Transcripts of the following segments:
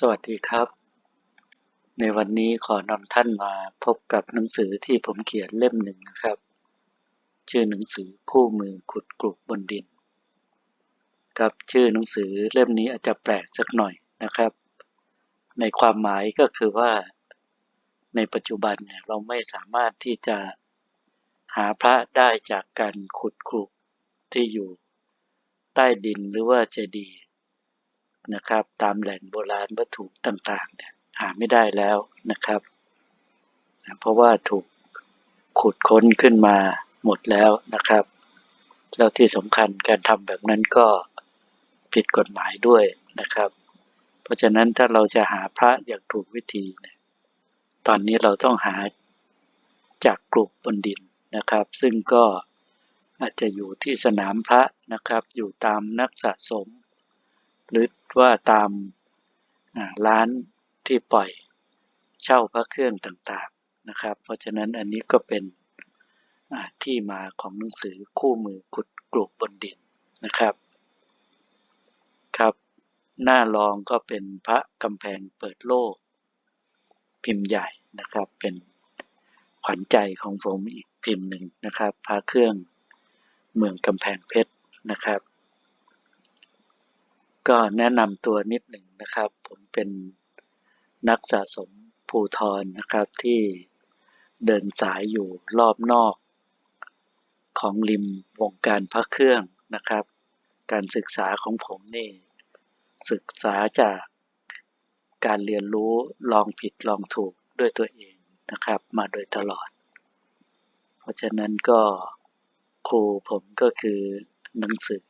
สวัสดีครับ ในวันนี้ขอนำท่านมาพบกับหนังสือที่ผมเขียนเล่มหนึ่งนะครับ ชื่อหนังสือคู่มือขุดกลุบบนดิน ครับชื่อหนังสือเล่มนี้อาจจะแปลกสักหน่อยนะครับ ในความหมายก็คือว่า ในปัจจุบันเนี่ยเราไม่สามารถที่จะหาพระได้จากการขุดกลุบที่อยู่ใต้ดินหรือว่าเจดีย์ นะครับ ตามแหล่งโบราณวัตถุต่างๆเนี่ยหาไม่ได้แล้วนะครับ เพราะว่าถูกขุดค้นขึ้นมาหมดแล้วนะครับ แล้วที่สำคัญการทำแบบนั้นก็ผิดกฎหมายด้วยนะครับ เพราะฉะนั้นถ้าเราจะหาพระอย่างถูกวิธีเนี่ยตอนนี้เราต้องหาจากกลุ่มบนดินนะครับ ซึ่งก็อาจจะอยู่ที่สนามพระนะครับ อยู่ตามนักสะสม หรือว่าตามร้านที่ปล่อยเช่าพระเครื่องต่างๆนะครับ เพราะฉะนั้นอันนี้ก็เป็นที่มาของหนังสือคู่มือขุดกลุ่บบนดินนะครับครับหน้ารองก็เป็นพระกำแพงเปิดโลก พิมพ์ใหญ่นะครับ เป็นขวัญใจของผมอีกพิมพ์หนึ่งนะครับ พระเครื่องเมืองกำแพงเพชรนะครับ ก็แนะนำตัวนิดหนึ่งนะครับ ผมเป็นนักสะสมภูทรนะครับที่เดินสายอยู่รอบนอก ของริมวงการพระเครื่องนะครับ การศึกษาของผมนี่ ศึกษาจากการเรียนรู้ลองผิดลองถูกด้วยตัวเองนะครับ มาโดยตลอด เพราะฉะนั้นก็ครูผมก็คือหนังสือ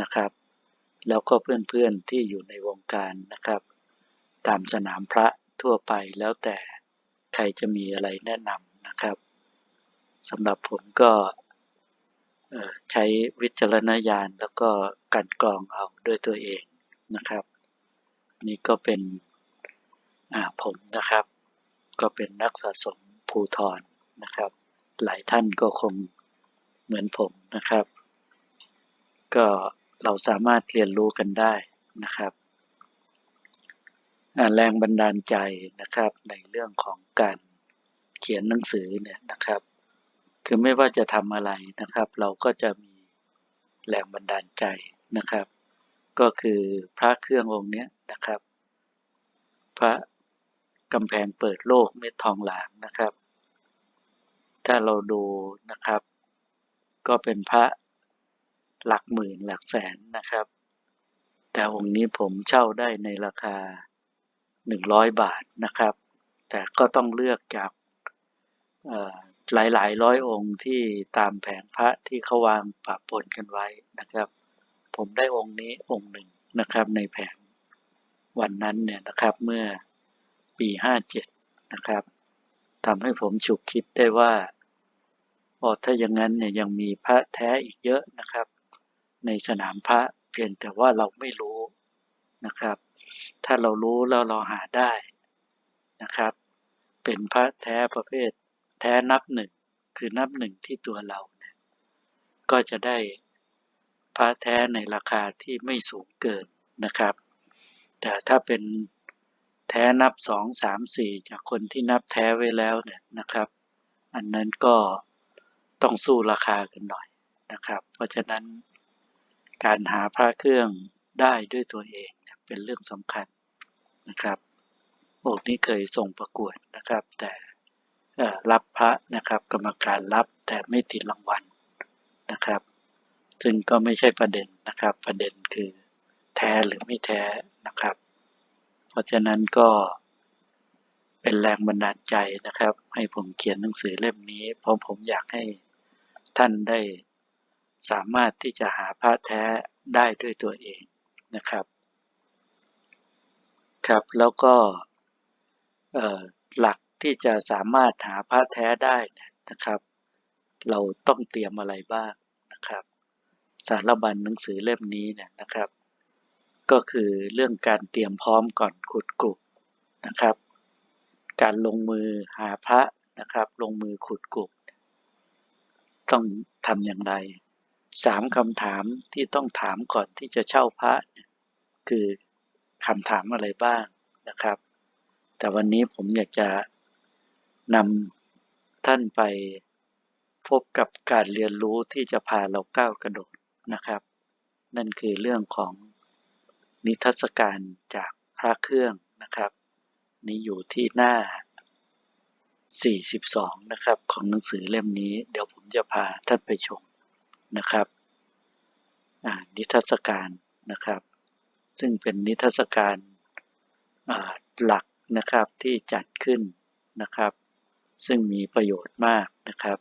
นะครับ แล้วก็เพื่อนๆที่อยู่ในวงการนะครับ ตามสนามพระทั่วไปแล้วแต่ใครจะมีอะไรแนะนำนะครับสำหรับผมก็ใช้วิจารณญาณแล้วก็การกรองเอาด้วยตัวเองนะครับ นี่ก็เป็นผมนะครับ ก็เป็นนักสะสมภูทรนะครับ หลายท่านก็คงเหมือนผมนะครับ ก็ เราสามารถเรียนรู้กันได้นะครับ แรงบันดาลใจนะครับในเรื่องของการเขียนหนังสือเนี่ยนะครับ คือไม่ว่าจะทำอะไรนะครับ เราก็จะมีแรงบันดาลใจนะครับ ก็คือพระเครื่ององค์นี้นะครับ พระกำแพงเปิดโลกเม็ดทองหลางนะครับ ถ้าเราดูนะครับ ก็เป็นพระ หลักหมื่นหลักแสนนะครับ แต่องค์นี้ผมเช่าได้ในราคา 100 บาทนะครับ แต่ก็ต้องเลือกจากหลายหลายร้อยองค์ที่ตามแผงพระที่เขาวางปะปนกันไว้นะครับ ผมได้องค์นี้องค์หนึ่งนะครับในแผงวันนั้นเนี่ยนะครับเมื่อปี 57 นะครับทำให้ผมฉุกคิดได้ว่าออถ้าอย่างนั้นเนี่ยยังมีพระแท้อีกเยอะนะครับ ในสนามพระเพียงแต่ว่าเราไม่รู้นะครับ ถ้าเรารู้แล้วเราหาได้นะครับ เป็นพระแท้ประเภท แท้นับหนึ่งคือนับหนึ่งที่ตัวเราเนี่ยก็จะได้พระแท้ในราคาที่ไม่สูงเกินนะครับ แต่ถ้าเป็นแท้นับสองสามสี่จากคนที่นับแท้ไว้แล้วเนี่ยนะครับ อันนั้นก็ต้องสู้ราคากันหน่อยนะครับ เพราะฉะนั้น การหาพระเครื่องได้ด้วยตัวเองเป็นเรื่องสำคัญนะครับโอกนี้เคยส่งประกวดนะครับ แต่รับพระนะครับ กรรมการรับแต่ไม่ติดรางวัลนะครับ ซึ่งก็ไม่ใช่ประเด็นนะครับ ประเด็นคือแท้หรือไม่แท้นะครับ เพราะฉะนั้นก็เป็นแรงบันดาลใจนะครับ ให้ผมเขียนหนังสือเล่มนี้ เพราะผมอยากให้ท่านได้ สามารถที่จะหาพระแท้ได้ด้วยตัวเองนะครับ ครับแล้วก็หลักที่จะสามารถหาพระแท้ได้นะครับ เราต้องเตรียมอะไรบ้างนะครับ สารบัญหนังสือเล่มนี้เนี่ยนะครับ ก็คือเรื่องการเตรียมพร้อมก่อนขุดกลุ่มนะครับ การลงมือหาพระนะครับ ลงมือขุดกลุ่มต้องทำอย่างไร สามคำถามที่ต้องถามก่อนที่จะเช่าพระคือคำถามอะไรบ้างนะครับ แต่วันนี้ผมอยากจะนำท่านไปพบกับการเรียนรู้ที่จะพาเราก้าวกระโดดนะครับ นั่นคือเรื่องของนิทรรศการจากพระเครื่องนะครับ นี่อยู่ที่หน้า 42 นะครับ ของหนังสือเล่มนี้ เดี๋ยวผมจะพาท่านไปชม นะครับนิทรรศการนะครับ ซึ่งเป็นนิทรรศการหลักนะครับที่จัดขึ้นนะครับ ซึ่งมีประโยชน์มากนะครับ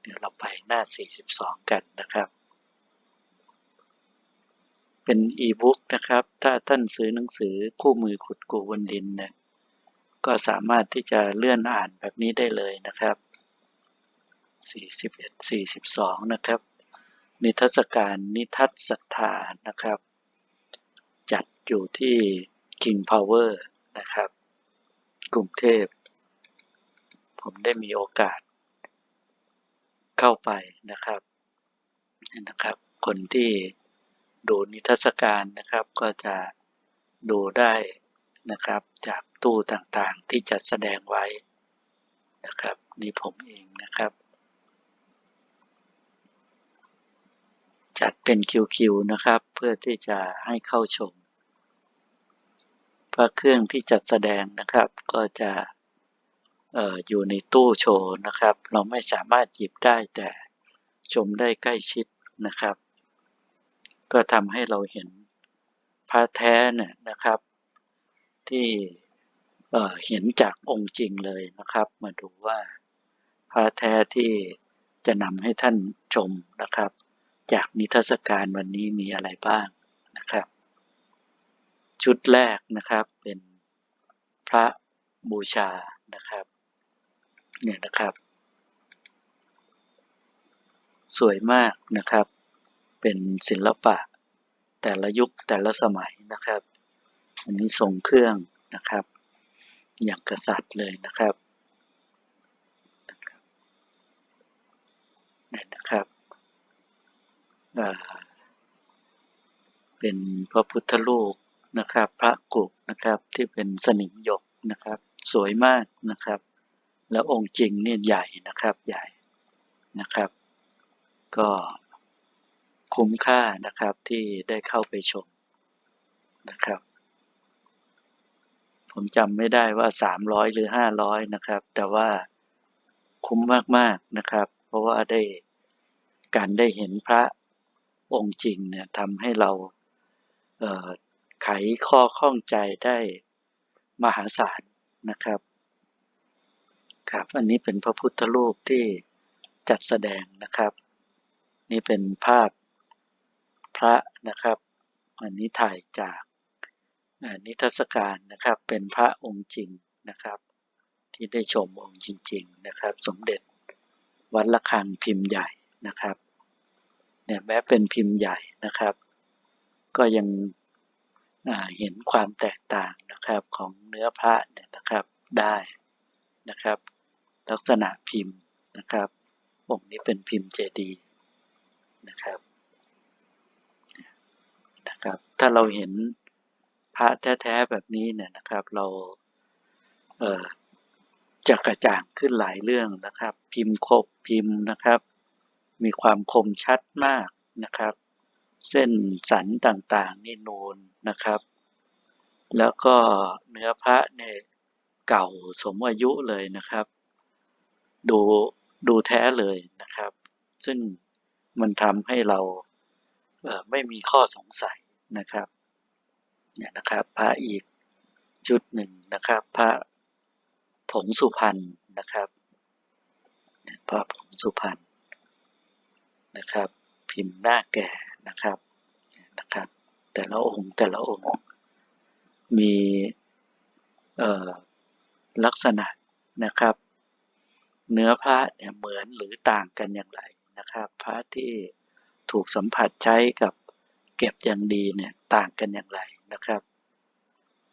เดี๋ยวเราไปหน้า 42 กันนะครับ เป็นอีบุ๊กนะครับ ถ้าท่านซื้อหนังสือคู่มือขุดกูบนดินเนี่ยก็สามารถที่จะเลื่อนอ่านแบบนี้ได้เลยนะครับ 41 42 นะครับ นิทรรศการนิทัศศรัทธานะครับ จัดอยู่ที่ King Power นะครับ กรุงเทพ ผมได้มีโอกาสเข้าไปนะครับนะครับ คนที่ดูนิทรรศการนะครับก็จะดูได้นะครับจากตู้ต่างๆที่จัดแสดงไว้นะครับ นี่ผมเองนะครับ จัดเป็นคิวๆนะครับ เพื่อที่จะให้เข้าชม พระเครื่องที่จัดแสดงนะครับ ก็จะอออยู่ในตู้โชว์นะครับ เราไม่สามารถหยิบได้แต่ชมได้ใกล้ชิดนะครับ ก็ทำให้เราเห็นพระแท้เนี่ยนะครับ ที่เเห็นจากองค์จริงเลยนะครับ มาดูว่าพระแท้ที่จะนำให้ท่านชมนะครับ จากนิทรรศการวันนี้มีอะไรบ้างนะครับ ชุดแรกนะครับเป็นพระบูชานะครับเนี่ยนะครับ สวยมากนะครับ เป็นศิลปะแต่ละยุคแต่ละสมัยนะครับ อันนี้ทรงเครื่องนะครับ อย่างกษัตริย์เลยนะครับนี่นะครับ เป็นพระพุทธรูปนะครับ พระกุกนะครับที่เป็นสนิมหยกนะครับ สวยมากนะครับ แล้วองค์จริงเนี่ยใหญ่นะครับใหญ่นะครับ ก็คุ้มค่านะครับที่ได้เข้าไปชมนะครับ ผมจำไม่ได้ว่า 300 หรือ 500 นะครับ แต่ว่าคุ้มมาก ๆ นะครับ เพราะว่าได้การได้เห็นพระ องค์จริงเนี่ยทำให้เราเไขข้อข้องใจได้มหาศาลนะครับ ครับอันนี้เป็นพระพุทธรูปที่จัดแสดงนะครับ นี่เป็นภาพพระนะครับ อันนี้ถ่ายจากนิทรรศการนะครับเป็นพระองค์จริงนะครับ ที่ได้ชมองค์จริง ๆนะครับ สมเด็จวัดระฆังพิมพ์ใหญ่นะครับ เนี่ยแม้เป็นพิมพ์ใหญ่นะครับ ก็ยังเห็นความแตกต่างนะครับของเนื้อพระเนี่ยนะครับได้นะครับ ลักษณะพิมพ์นะครับองค์นี้เป็นพิมพ์เจดีย์นะครับนะครับ ถ้าเราเห็นพระแท้ๆแบบนี้เนี่ยนะครับ เราเจะกระจ่างขึ้นหลายเรื่องนะครับ พิมพ์ครบพิมพ์นะครับ มีความคมชัดมากนะครับ เส้นสันต่างๆนี่นูนนะครับ แล้วก็เนื้อพระเนี่ยเก่าสมอายุเลยนะครับ ดูดูแท้เลยนะครับ ซึ่งมันทำให้เราเออไม่มีข้อสงสัยนะครับเนี่ยนะครับพระอีกชุดหนึ่งนะครับ พระผงสุพรรณนะครับพระผงสุพรรณ นะครับ พิมพ์หน้าแก่นะครับนะครับ แต่ละองค์แต่ละองค์มีลักษณะนะครับ เนื้อพระเนี่ยเหมือนหรือต่างกันอย่างไรนะครับ พระที่ถูกสัมผัสใช้กับเก็บอย่างดีเนี่ยต่างกันอย่างไรนะครับ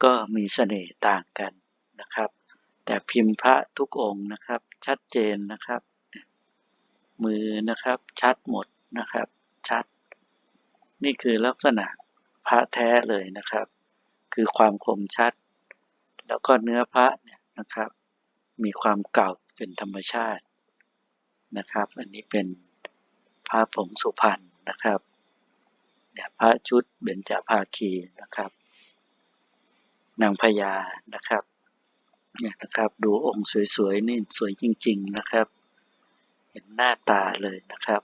ก็มีเสน่ห์ต่างกันนะครับ แต่พิมพ์พระทุกองค์นะครับชัดเจนนะครับ มือนะครับ ชัดหมดนะครับ ชัด นี่คือลักษณะพระแท้เลยนะครับ คือความคมชัด แล้วก็เนื้อพระเนี่ยนะครับ มีความเก่าเป็นธรรมชาตินะครับ อันนี้เป็นพระผงสุพรรณนะครับเนี่ยพระชุดเบญจภาคีนะครับ นางพญานะครับเนี่ยนะครับ ดูองค์สวยๆนี่สวยจริง ๆนะครับ เห็นหน้าตาเลยนะครับ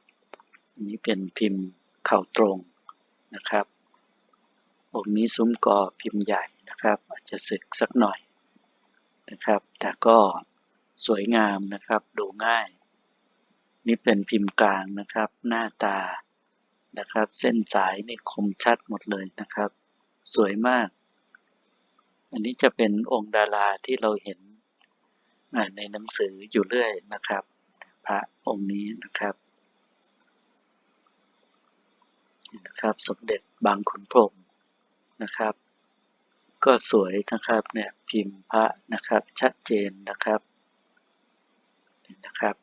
อันนี้เป็นพิมพ์เข่าตรงนะครับองค์นี้ซุ้มกอพิมพ์ใหญ่นะครับ อาจจะสึกสักหน่อยนะครับ แต่ก็สวยงามนะครับ ดูง่าย นี่เป็นพิมพ์กลางนะครับ หน้าตานะครับ เส้นสายนี่คมชัดหมดเลยนะครับ สวยมาก อันนี้จะเป็นองค์ดาราที่เราเห็นในหนังสืออยู่เรื่อยนะครับ พระองค์นี้นะครับนะครับ สมเด็จบางขุนพรมนะครับ ก็สวยนะครับเนี่ยพิมพ์พระนะครับชัดเจนนะครับนี่นะครับ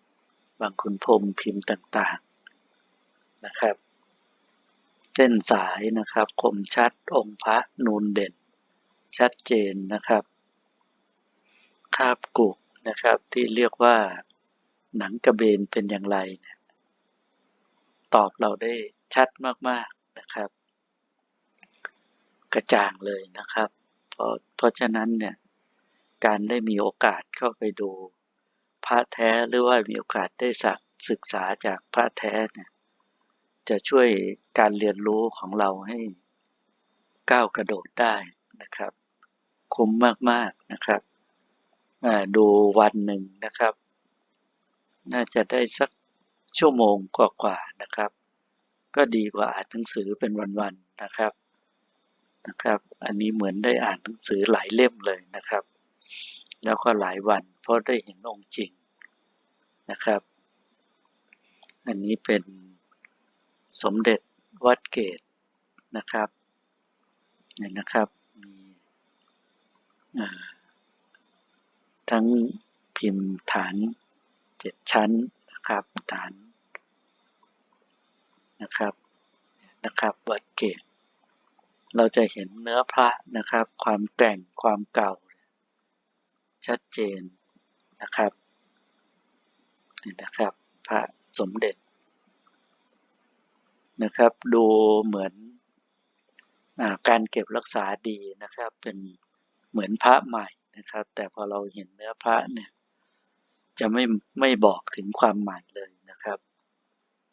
บางขุนพรมพิมพ์ต่างๆนะครับ เส้นสายนะครับคมชัดองค์พระนูนเด่น ชัดเจนนะครับ คาบกุกนะครับที่เรียกว่า หนังกระเบนเป็นอย่างไรนี่ยตอบเราได้ชัดมากๆนะครับ กระจ่างเลยนะครับ เพราะเพราะฉะนั้นเนี่ยการได้มีโอกาสเข้าไปดูพระแท้หรือว่ามีโอกาสได้สักศึกษาจากพระแท้เนี่ยจะช่วยการเรียนรู้ของเราให้ก้าวกระโดดได้นะครับ คุ้มมากๆนะครับดูวันหนึ่งนะครับ น่าจะได้สักชั่วโมงกว่าๆนะครับ ก็ดีกว่าอ่านหนังสือเป็นวันๆนะครับนะครับ อันนี้เหมือนได้อ่านหนังสือหลายเล่มเลยนะครับ แล้วก็หลายวันเพราะได้เห็นองค์จริงนะครับ อันนี้เป็นสมเด็จวัดเกตนะครับเนี่ยนะครับมีทั้งพิมพ์ฐาน จ็ดชั้นนะครับฐานนะครับนะครับวัดเกตเราจะเห็นเนื้อพระนะครับ ความแกร่งความเก่า ชัดเจนนะครับนี่นะครับ พระสมเด็จนะครับ ดูเหมือนอการเก็บรักษาดีนะครับ เป็นเหมือนพระใหม่นะครับ แต่พอเราเห็นเนื้อพระเนี่ย จะไม่ไม่บอกถึงความใหม่เลยนะครับ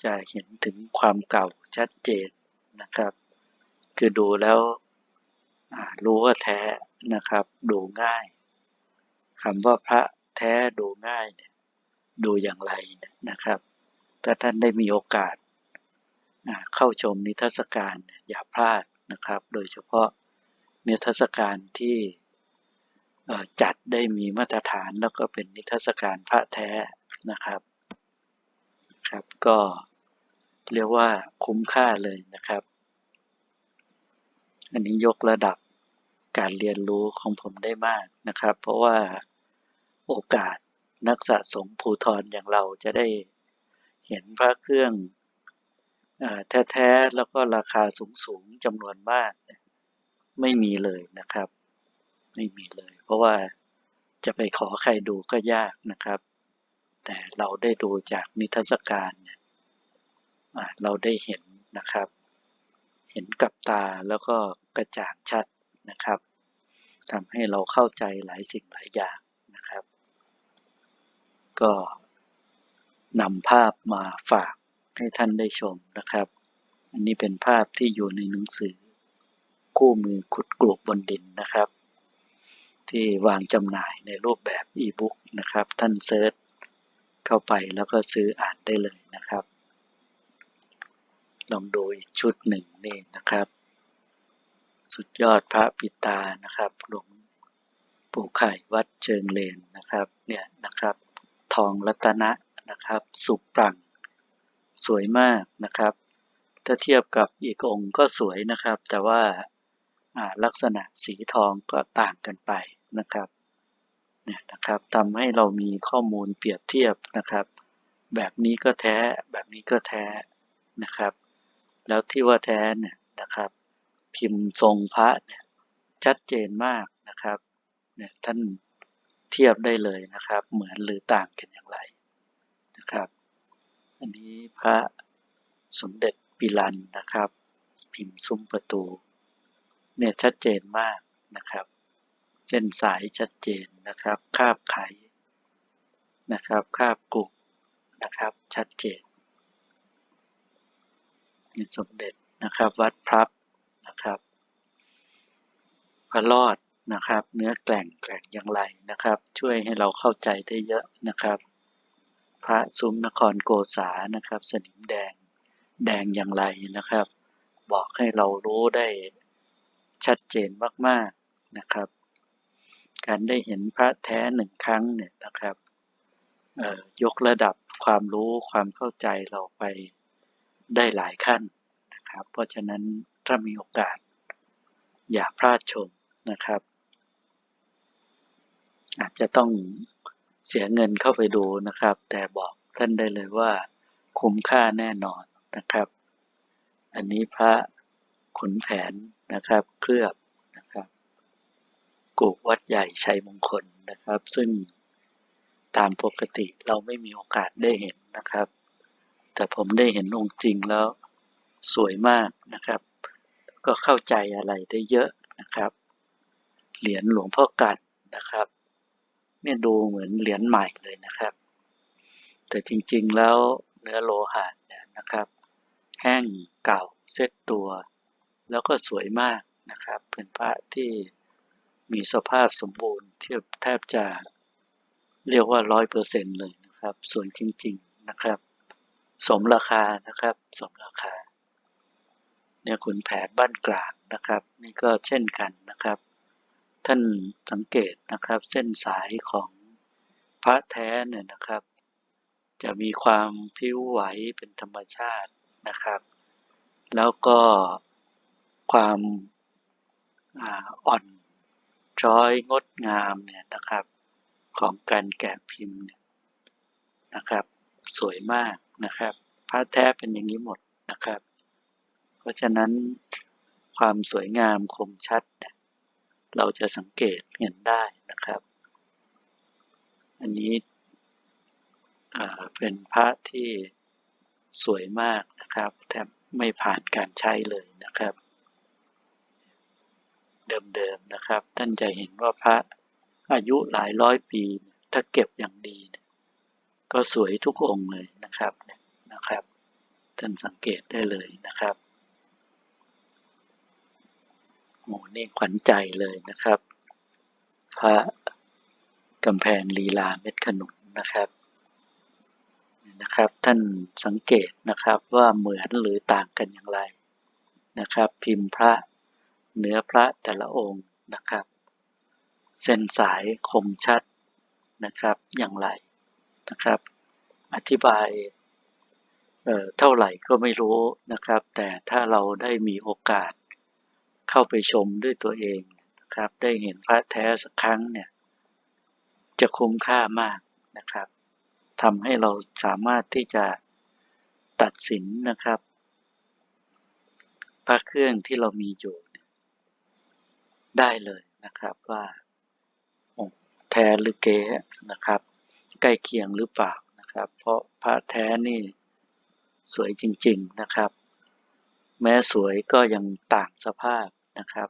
จะเห็นถึงความเก่าชัดเจนนะครับ คือดูแล้วรู้ว่าแท้นะครับ ดูง่ายคำว่าพระแท้ดูง่ายเนี่ยดูอย่างไรนะครับ ถ้าท่านได้มีโอกาสเข้าชมนิทรรศการอย่าพลาดนะครับ โดยเฉพาะนิทรรศการที่ จัดได้มีมาตรฐานแล้วก็เป็นนิทรรศการพระแท้นะครับครับก็เรียกว่าคุ้มค่าเลยนะครับ อันนี้ยกระดับการเรียนรู้ของผมได้มากนะครับ เพราะว่าโอกาสนักสะสมภูทรอย่างเราจะได้เห็นพระเครื่องอแท้ๆแล้วก็ราคาสูงๆจำนวนมากไม่มีเลยนะครับ ไม่มีเลย เพราะว่าจะไปขอใครดูก็ยากนะครับ แต่เราได้ดูจากนิทรรศการเนี่ยเราได้เห็นนะครับ เห็นกับตาแล้วก็กระจ่างชัดนะครับทำให้เราเข้าใจหลายสิ่งหลายอย่างนะครับ ก็นำภาพมาฝากให้ท่านได้ชมนะครับ อันนี้เป็นภาพที่อยู่ในหนังสือ คู่มือขุดกลวกบนดินนะครับ ที่วางจำหน่ายในรูปแบบอีบุ๊กนะครับ ท่านเซิร์ชเข้าไปแล้วก็ซื้ออ่านได้เลยนะครับ ลองดูอีกชุดหนึ่งนี่นะครับ สุดยอดพระปิตานะครับหลวงปู่ไข่วัดเชิงเลนนะครับเนี่ยนะครับ ทองรัตนะนะครับ สุปรังสวยมากนะครับ ถ้าเทียบกับอีกองค์ก็สวยนะครับ แต่ว่าอ่าลักษณะสีทองก็ต่างกันไป นะครับเนี่ยนะครับทำให้เรามีข้อมูลเปรียบเทียบนะครับ แบบนี้ก็แท้แบบนี้ก็แท้นะครับ แล้วที่ว่าแท้เนี่ยนะครับ พิมพ์ทรงพระเนี่ยชัดเจนมากนะครับเนี่ยท่านเทียบได้เลยนะครับ เหมือนหรือต่างกันอย่างไรนะครับ อันนี้พระสมเด็จปิลันนะครับ พิมพ์ซุ้มประตู เนี่ยชัดเจนมากนะครับ เส้นสายชัดเจนนะครับ คาบไขนะครับ คาบกุกนะครับ ชัดเจนนี่สมเด็จนะครับ วัดพลับนะครับพระรอดนะครับ เนื้อแกล่งแกล่งอย่างไรนะครับ ช่วยให้เราเข้าใจได้เยอะนะครับ พระซุ้มนครโกษานะครับ สนิมแดงแดงอย่างไรนะครับ บอกให้เรารู้ได้ชัดเจนมากๆนะครับ การได้เห็นพระแท้หนึ่งครั้งเนี่ยนะครับยกระดับความรู้ความเข้าใจเราไปได้หลายขั้นนะครับ เพราะฉะนั้นถ้ามีโอกาสอย่าพลาดชมนะครับ อาจจะต้องเสียเงินเข้าไปดูนะครับ แต่บอกท่านได้เลยว่าคุ้มค่าแน่นอนนะครับ อันนี้พระขุนแผนนะครับ เคลือบ กูกวัดใหญ่ชัยมงคลนะครับ ซึ่งตามปกติเราไม่มีโอกาสได้เห็นนะครับ แต่ผมได้เห็นองค์จริงแล้วสวยมากนะครับ ก็เข้าใจอะไรได้เยอะนะครับ เหรียญหลวงพ่อกันนะครับ เนี่ยดูเหมือนเหรียญใหม่เลยนะครับ แต่จริงๆแล้วเนื้อโลหะเนี่ยนะครับ แห้งเก่าเซ็ตตัว แล้วก็สวยมากนะครับ เป็นพระที่ มีสภาพสมบูรณ์เทียบแทบจะเรียกว่าร้อยเปอร์เซ็นเลยนะครับ สวยจริง ๆนะครับ สมราคานะครับ สมราคา เนี่ยขุนแผนบ้านกลางนะครับ นี่ก็เช่นกันนะครับ ท่านสังเกตนะครับ เส้นสายของพระแท้เนี่ยนะครับ จะมีความพิ้วไหวเป็นธรรมชาตินะครับ แล้วก็ความอาอ่อน ช้อยงดงามเนี่ยนะครับของการแกะพิมพ์เนี่ยนะครับ สวยมากนะครับพระแท้เป็นอย่างนี้หมดนะครับ เพราะฉะนั้นความสวยงามคมชัด เราจะสังเกตเห็นได้นะครับ อันนี้เป็นพระที่สวยมากนะครับแทบไม่ผ่านการใช้เลยนะครับ เดิมๆนะครับ ท่านจะเห็นว่าพระอายุหลายร้อยปี ถ้าเก็บอย่างดี ก็สวยทุกองค์เลยนะครับนะครับ ท่านสังเกตได้เลยนะครับโอ้นี่ขวัญใจเลยนะครับ พระกำแพงลีลาเม็ดขนุนนะครับนะครับ ท่านสังเกตนะครับว่าเหมือนหรือต่างกันอย่างไรนะครับ พิมพ์พระ เนื้อพระแต่ละองค์นะครับ เส้นสายคมชัดนะครับอย่างไรนะครับ อธิบายเอ่อเท่าไหร่ก็ไม่รู้นะครับ แต่ถ้าเราได้มีโอกาสเข้าไปชมด้วยตัวเองนะครับ ได้เห็นพระแท้สักครั้งเนี่ย จะคุ้มค่ามากนะครับทำให้เราสามารถที่จะตัดสินนะครับพระเครื่องที่เรามีอยู่ ได้เลยนะครับว่าแท้หรือเก๊นะครับ ใกล้เคียงหรือเปล่านะครับ เพราะพระแท้นี่สวยจริง ๆนะครับ แม้สวยก็ยังต่างสภาพนะครับ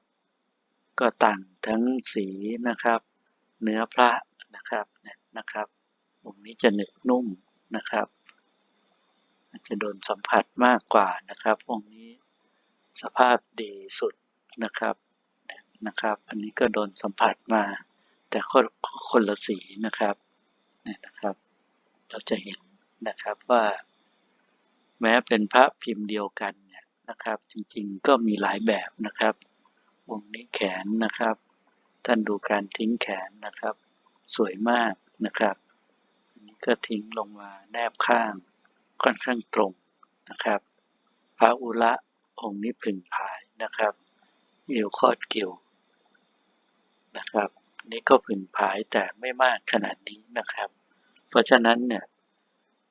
ก็ต่างทั้งสีนะครับ เนื้อพระนะครับเนี่ยนะครับองค์นี้จะหนึบนุ่มนะครับจะโดนสัมผัสมากกว่านะครับองค์นี้สภาพดีสุดนะครับ นะครับ อันนี้ก็โดนสัมผัสมา แต่คนคนละสีนะครับเนี่ยนะครับ เราจะเห็นนะครับว่า แม้เป็นพระพิมพ์เดียวกันเนี่ยนะครับ จริงๆก็มีหลายแบบนะครับ วงนี้แขนนะครับ ท่านดูการทิ้งแขนนะครับ สวยมากนะครับอันนี้ก็ทิ้งลงมาแนบข้างค่อนข้างตรงนะครับ พระอุระองค์นี้ผึ่งผายนะครับเอวคอดเกี่ยว นะครับอันนี้ก็ผึ่งผายแต่ไม่มากขนาดนี้นะครับ เพราะฉะนั้นเนี่ย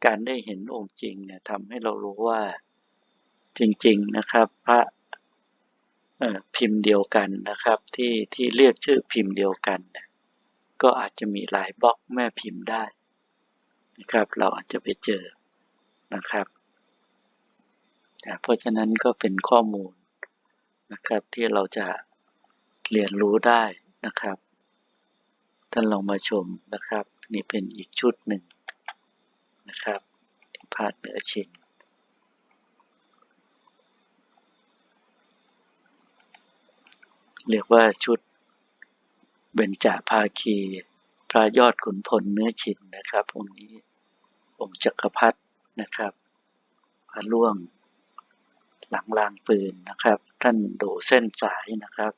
การได้เห็นองค์จริงเนี่ยทำให้เรารู้ว่าจริงๆนะครับ พระเอ่อพิมพ์เดียวกันนะครับ ที่ที่เรียกชื่อพิมพ์เดียวกันเนี่ยก็อาจจะมีหลายบล็อกแม่พิมพ์ได้นะครับ เราอาจจะไปเจอนะครับนะเพราะฉะนั้นก็เป็นข้อมูลนะครับที่เราจะเรียนรู้ได้ นะครับ ท่านลองมาชมนะครับ นี่เป็นอีกชุดหนึ่งนะครับพาดเหนือชินเรียกว่าชุดเบญจภาคี พระยอดขุนพลเนื้อชินนะครับองค์นี้องค์จักรพรรดินะครับพระล่วงหลังลางปืนนะครับ ท่านดูเส้นสายนะครับ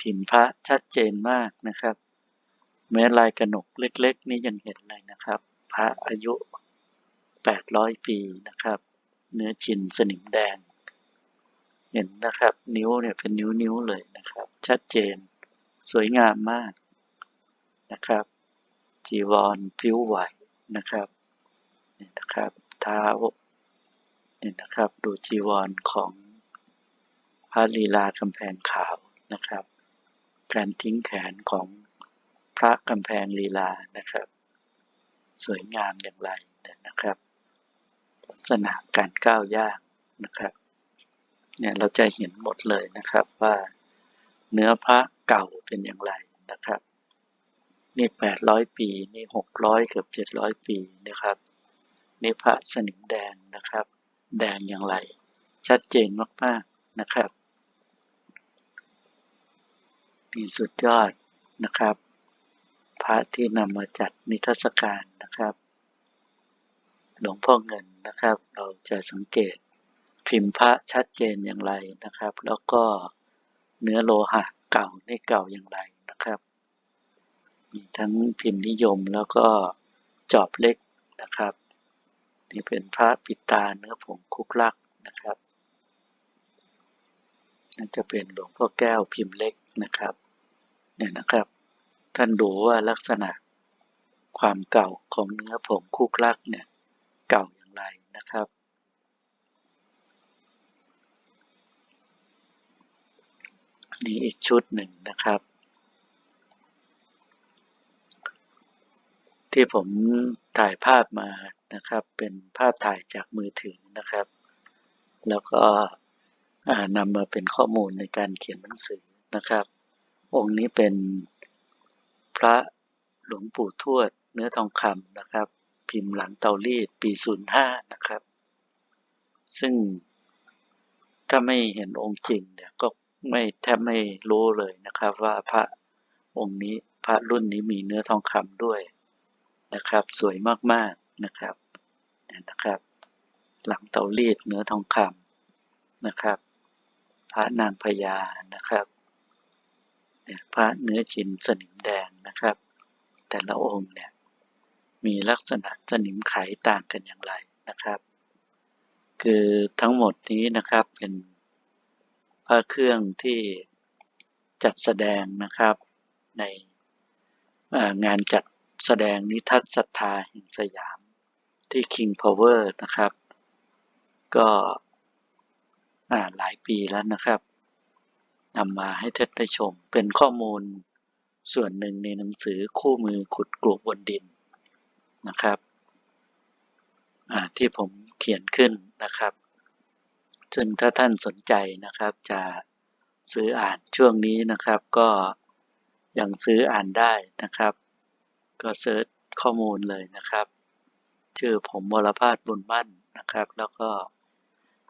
พิมพ์พระชัดเจนมากนะครับ แม้ลายกระหนกเล็กๆ นี่ยังเห็นเลยนะครับ พระอายุ 800 ปีนะครับ เนื้อชินสนิมแดง เห็นนะครับ นิ้วเนี่ยเป็นนิ้วๆเลยนะครับ ชัดเจนสวยงามมากนะครับ จีวรผิวไหวนะครับนี่นะครับเท้านี่นะครับ ดูจีวรของพระลีลากำแพงขาวนะครับ การทิ้งแขนของพระกำแพงลีลานะครับ สวยงามอย่างไรนะครับ ลักษณะการก้าวย่างนะครับเนี่ยเราจะเห็นหมดเลยนะครับว่าเนื้อพระเก่าเป็นอย่างไรนะครับ นี่แปดร้อยปี นี่หกร้อยเกือบเจ็ดร้อยปีนะครับ นี่พระสนิมแดงนะครับ แดงอย่างไร ชัดเจนมากๆนะครับ นี่สุดยอดนะครับ พระที่นำมาจัดนิทรรศการนะครับ หลวงพ่อเงินนะครับ เราจะสังเกตพิมพ์พระชัดเจนอย่างไรนะครับ แล้วก็เนื้อโลหะเก่าในเก่าอย่างไรนะครับ มีทั้งพิมพ์นิยมแล้วก็จอบเล็กนะครับ นี่เป็นพระปิตาเนื้อผงคุกลักนะครับนั่นจะเป็นหลวงพ่อแก้วพิมพ์เล็กนะครับ เนี่ยนะครับ ท่านดูว่าลักษณะความเก่าของเนื้อผงคุกลักเนี่ยเก่าอย่างไรนะครับ นี่อีกชุดหนึ่งนะครับ ที่ผมถ่ายภาพมานะครับ เป็นภาพถ่ายจากมือถือนะครับ แล้วก็นำมาเป็นข้อมูลในการเขียนหนังสือนะครับ องค์นี้เป็นพระหลวงปู่ทวดเนื้อทองคำนะครับ พิมพ์หลังเตารีดปี 05 นะครับ ซึ่งถ้าไม่เห็นองค์จริงเนี่ยก็ไม่แทบไม่รู้เลยนะครับว่าพระองค์นี้พระรุ่นนี้มีเนื้อทองคำด้วยนะครับ สวยมากๆนะครับนะครับ หลังเตารีดเนื้อทองคำนะครับ พระนางพญานะครับ พระเนื้อชินสนิมแดงนะครับ แต่ละองค์เนี่ยมีลักษณะสนิมไขต่างกันอย่างไรนะครับ คือทั้งหมดนี้นะครับเป็นพระเครื่องที่จัดแสดงนะครับในงานจัดแสดงนิทัศศรัทธาแห่งสยามที่ King Power นะครับ ก็หลายปีแล้วนะครับ นำมาให้ท่านได้ชม เป็นข้อมูลส่วนหนึ่งในหนังสือคู่มือขุดกลูบบนดินนะครับที่ผมเขียนขึ้นนะครับซึ่งถ้าท่านสนใจนะครับจะซื้ออ่านช่วงนี้นะครับ ก็ยังซื้ออ่านได้นะครับ ก็เซิร์ชข้อมูลเลยนะครับ ชื่อผมวรพาสบุญมั่นนะครับ แล้วก็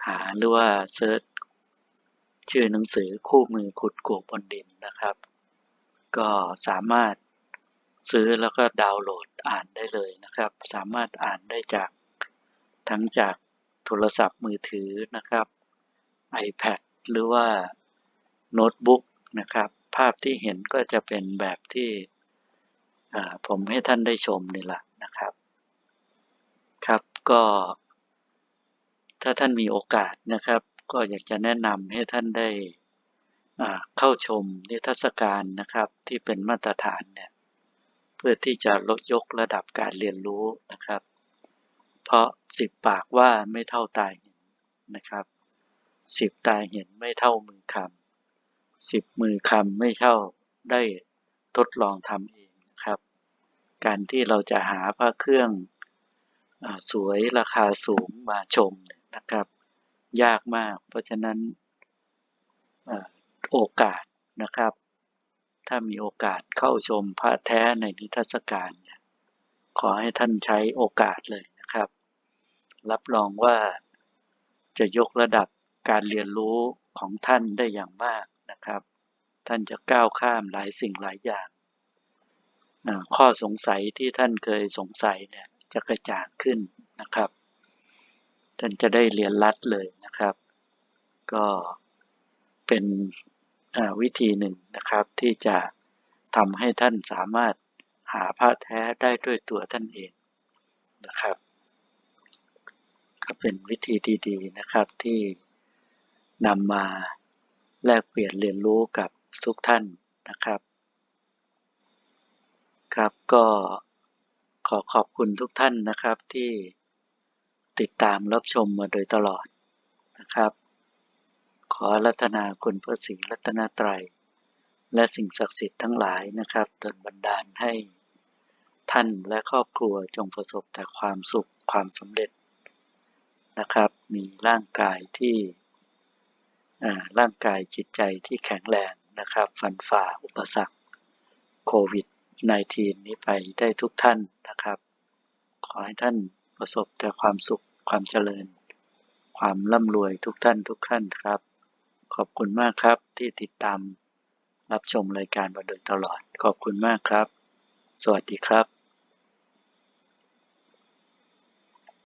หาหรือว่าเซิร์ช ชื่อหนังสือคู่มือขุดกูบนดินนะครับ ก็สามารถซื้อแล้วก็ดาวน์โหลดอ่านได้เลยนะครับ สามารถอ่านได้จากทั้งจากโทรศัพท์มือถือนะครับ iPad หรือว่าโน้ตบุ๊กนะครับ ภาพที่เห็นก็จะเป็นแบบที่ผมให้ท่านได้ชมนี่แหละนะครับ ครับก็ถ้าท่านมีโอกาสนะครับ ก็อยากจะแนะนำให้ท่านได้เข้าชมนิทรรศการนะครับที่เป็นมาตรฐานเนี่ยเพื่อที่จะลดยกระดับการเรียนรู้นะครับ เพราะสิบปากว่าไม่เท่าตาเห็นนะครับสิบตาเห็นไม่เท่ามือคำสิบมือคำไม่เท่าได้ทดลองทำเองนะครับ การที่เราจะหาพระเครื่องอสวยราคาสูงมาชมนะครับ ยากมาก เพราะฉะนั้นโอกาสนะครับ ถ้ามีโอกาสเข้าชมพระแท้ในนิทรรศการขอให้ท่านใช้โอกาสเลยนะครับ รับรองว่าจะยกระดับการเรียนรู้ของท่านได้อย่างมากนะครับ ท่านจะก้าวข้ามหลายสิ่งหลายอย่าง ข้อสงสัยที่ท่านเคยสงสัยเนี่ยจะกระจ่างขึ้นนะครับ ท่านจะได้เรียนรัดเลยนะครับ ก็เป็นวิธีหนึ่งนะครับที่จะทำให้ท่านสามารถหาพระแท้ได้ด้วยตัวท่านเองนะครับ ก็เป็นวิธีดีๆนะครับที่นำมาแลกเปลี่ยนเรียนรู้กับทุกท่านนะครับ ครับก็ขอขอบคุณทุกท่านนะครับที่ ติดตามรับชมมาโดยตลอดนะครับ ขอรัตนาคุณพระศรีรัตนตรัย และสิ่งศักดิ์สิทธิ์ทั้งหลายนะครับดลบันดาลให้ท่านและครอบครัวจงประสบแต่ความสุขความสำเร็จนะครับ มีร่างกายที่ร่างกายจิตใจที่แข็งแรงนะครับ ฟันฝ่าอุปสรรคโควิด -19 นี้ไปได้ทุกท่านนะครับ ขอให้ท่าน ประสบแต่ความสุขความเจริญ ความร่ำรวยทุกท่านทุกท่านครับ ขอบคุณมากครับที่ติดตามรับชมรายการมาโดยตลอด ขอบคุณมากครับ สวัสดีครับ